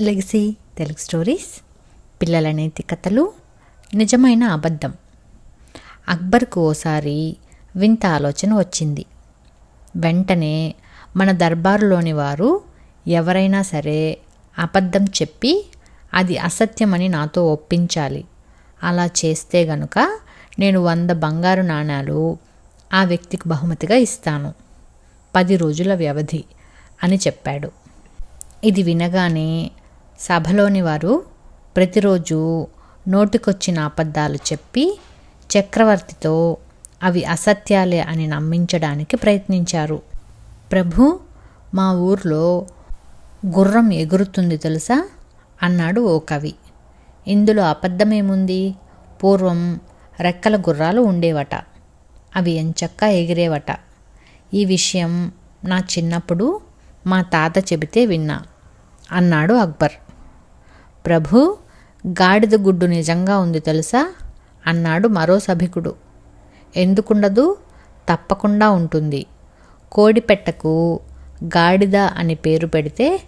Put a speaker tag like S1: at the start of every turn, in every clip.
S1: Legacy Telugu stories పిల్లలనేతి కథలు నిజమైన అబద్ధం. అక్బర్కు ఓసారి వింత ఆలోచన వచ్చింది. వెంటనే మన దర్బారులోని వారు ఎవరైనా సరే అబద్ధం చెప్పి అది అసత్యమని నాతో ఒప్పించాలి. అలా చేస్తే గనుక నేను వంద బంగారు నాణాలు ఆ వ్యక్తికి బహుమతిగా ఇస్తాను. పది రోజుల వ్యవధి అని చెప్పాడు. ఇది వినగానే సభలోని వారు ప్రతిరోజు నోటికొచ్చిన అబద్ధాలు చెప్పి చక్రవర్తితో అవి అసత్యాలే అని నమ్మించడానికి ప్రయత్నించారు. ప్రభు మా ఊర్లో గుర్రం ఎగురుతుంది తెలుసా? అన్నాడు ఓ కవి. ఇందులో అబద్ధమేముంది? పూర్వం రెక్కల గుర్రాలు ఉండేవట. అవి ఎంచక్కా ఎగిరేవట. ఈ విషయం నా చిన్నప్పుడు మా తాత చెబితే విన్నా అన్నాడు అక్బర్. ప్రభు గాడిద గుడ్డు నిజంగా ఉంది తెలుసా? అన్నాడు మరో సభికుడు. ఎందుకుండదు? తప్పకుండా ఉంటుంది. కోడిపెట్టకు గాడిద అని పేరు పెడితే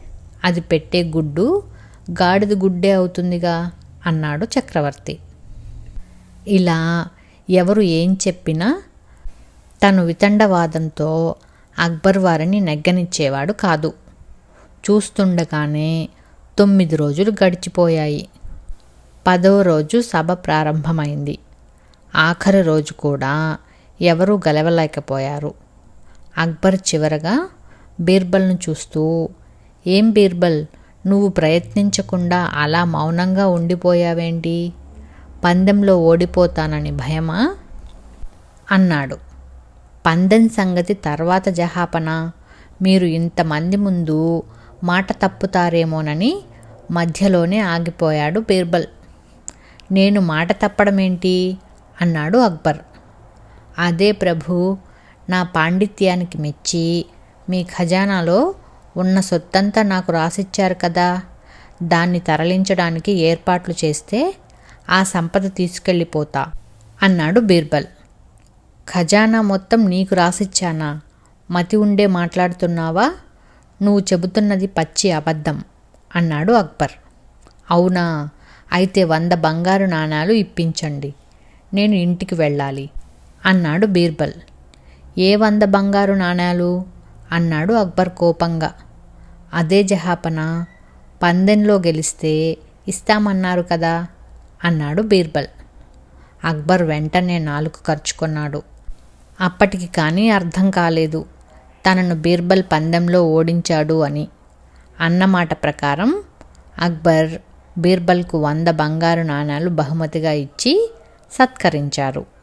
S1: అది పెట్టే గుడ్డు గాడిద గుడ్డే అవుతుందిగా అన్నాడు చక్రవర్తి. ఇలా ఎవరు ఏం చెప్పినా తను వితండవాదంతో అక్బర్ వారిని నెగ్గనిచ్చేవాడు కాదు. చూస్తుండగానే తొమ్మిది రోజులు గడిచిపోయాయి. పదవ రోజు సభ ప్రారంభమైంది. ఆఖరి రోజు కూడా ఎవరూ గెలవలేకపోయారు. అక్బర్ చివరగా బీర్బల్ను చూస్తూ ఏం బీర్బల్ నువ్వు ప్రయత్నించకుండా అలా మౌనంగా ఉండిపోయావేంటి? పందెంలో ఓడిపోతానని భయమా? అన్నాడు. పందెం సంగతి తర్వాత జహాపన? మీరు ఇంతమంది ముందు మాట తప్పుతారేమోనని మధ్యలోనే ఆగిపోయాడు బీర్బల్. నేను మాట తప్పడమేంటి? అన్నాడు అక్బర్. అదే ప్రభు నా పాండిత్యానికి మెచ్చి మీ ఖజానాలో ఉన్న సొత్తంతా నాకు రాసిచ్చారు కదా. దాన్ని తరలించడానికి ఏర్పాట్లు చేస్తే ఆ సంపద తీసుకెళ్ళిపోతా అన్నాడు బీర్బల్. ఖజానా మొత్తం నీకు రాసిచ్చానా? మతి ఉండే మాట్లాడుతున్నావా? నువ్వు చెబుతున్నది పచ్చి అబద్ధం అన్నాడు అక్బర్. అవునా? అయితే వంద బంగారు నాణాలు ఇప్పించండి. నేను ఇంటికి వెళ్ళాలి అన్నాడు బీర్బల్. ఏ వంద బంగారు నాణాలు? అన్నాడు అక్బర్ కోపంగా. అదే జహాపన? పందెంలో గెలిస్తే ఇస్తామన్నారు కదా? అన్నాడు బీర్బల్. అక్బర్ వెంటనే నాలుగు ఖర్చుకున్నాడు అప్పటికి కానీ అర్థం కాలేదు. తనను బీర్బల్ పందెంలో ఓడించాడు అని. అన్నమాట ప్రకారం అక్బర్ బీర్బల్కు వంద బంగారు నాణాలు బహుమతిగా ఇచ్చి సత్కరించారు.